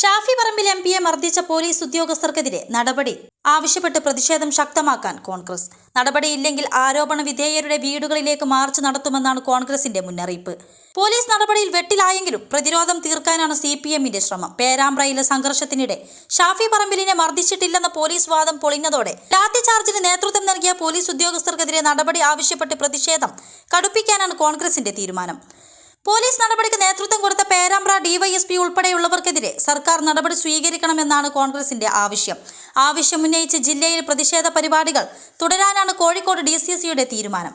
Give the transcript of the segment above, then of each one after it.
Shafi Parambil M പിയെ മർദ്ദിച്ച police ഉദ്യോഗസ്ഥർക്കെതിരെ നടപടി. ആവശ്യപ്പെട്ട് പ്രതിഷേധം ശക്തമാക്കാൻ കോൺഗ്രസ്. നടപടിയില്ലെങ്കിൽ ആരോപണ വിധേയരുടെ വീടുകളിലേക്ക് മാർച്ച് നടത്തുമെന്നാണ് കോൺഗ്രസിന്റെ മുന്നറിയിപ്പ്. പോലീസ് നടപടിയിൽ വെട്ടിലായെങ്കിലും പ്രതിരോധം തീർക്കാനാണ് സി പി എമ്മിന്റെ ശ്രമം. പേരാമ്പ്രയിലെ സംഘർഷത്തിനിടെ ഷാഫി പറമ്പിലിനെ മർദ്ദിച്ചിട്ടില്ലെന്ന പോലീസ് വാദം പൊളിഞ്ഞതോടെ ലാത്തി ചാർജിന് നേതൃത്വം നൽകിയ പോലീസ് ഉദ്യോഗസ്ഥർക്കെതിരെ നടപടി ആവശ്യപ്പെട്ട് പ്രതിഷേധം കടുപ്പിക്കാനാണ് കോൺഗ്രസിന്റെ തീരുമാനം. പോലീസ് നടപടിക്ക് നേതൃത്വം കൊടുത്ത പേരാമ്പ്ര ഡിവൈഎസ്പി ഉൾപ്പെടെയുള്ളവർക്കെതിരെ സർക്കാർ നടപടി സ്വീകരിക്കണമെന്നാണ് കോൺഗ്രസിന്റെ ആവശ്യം. ആവശ്യം ഉന്നയിച്ച് ജില്ലയിൽ പ്രതിഷേധ പരിപാടികൾ തുടരാനാണ് കോഴിക്കോട് ഡി തീരുമാനം.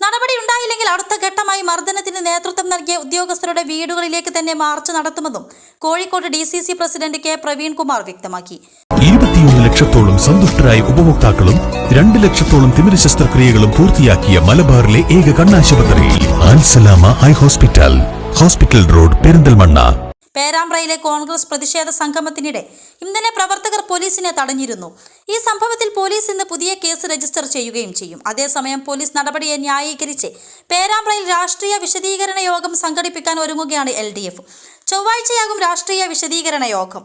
നടപടി ഉണ്ടായില്ലെങ്കിൽ അടുത്ത ഘട്ടമായി മർദ്ദനത്തിന് നേതൃത്വം നൽകിയ ഉദ്യോഗസ്ഥരുടെ വീടുകളിലേക്ക് തന്നെ മാർച്ച് നടത്തുമെന്നും Kozhikode D president K Praveenkumar വ്യക്തമാക്കി. ലക്ഷത്തോളം സന്തുഷ്ടരായ ഉപഭോക്താക്കളും രണ്ട് ലക്ഷത്തോളം തിമിര ശസ്ത്രക്രിയകളും പൂർത്തിയാക്കിയ മലബാറിലെ ഏക കണ്ണാശുപത്രി ആൻസലാമ eye hospital. Hospital road Perinthalmanna. പേരാമ്പ്രയിലെ Congress പ്രതിഷേധ സംഗമത്തിനിടെ ഇന്നലെ പ്രവർത്തകർ പോലീസിനെ തടഞ്ഞിരുന്നു. ഈ സംഭവത്തിൽ പോലീസ് ഇന്ന് പുതിയ കേസ് രജിസ്റ്റർ ചെയ്യുകയും ചെയ്യും. അതേസമയം പോലീസ് നടപടിയെ ന്യായീകരിച്ച് പേരാമ്പ്രയിൽ രാഷ്ട്രീയ വിശദീകരണ യോഗം സംഘടിപ്പിക്കാൻ ഒരുങ്ങുകയാണ് എൽ ഡി എഫ്. ചൊവ്വാഴ്ചയാകും രാഷ്ട്രീയ വിശദീകരണ യോഗം.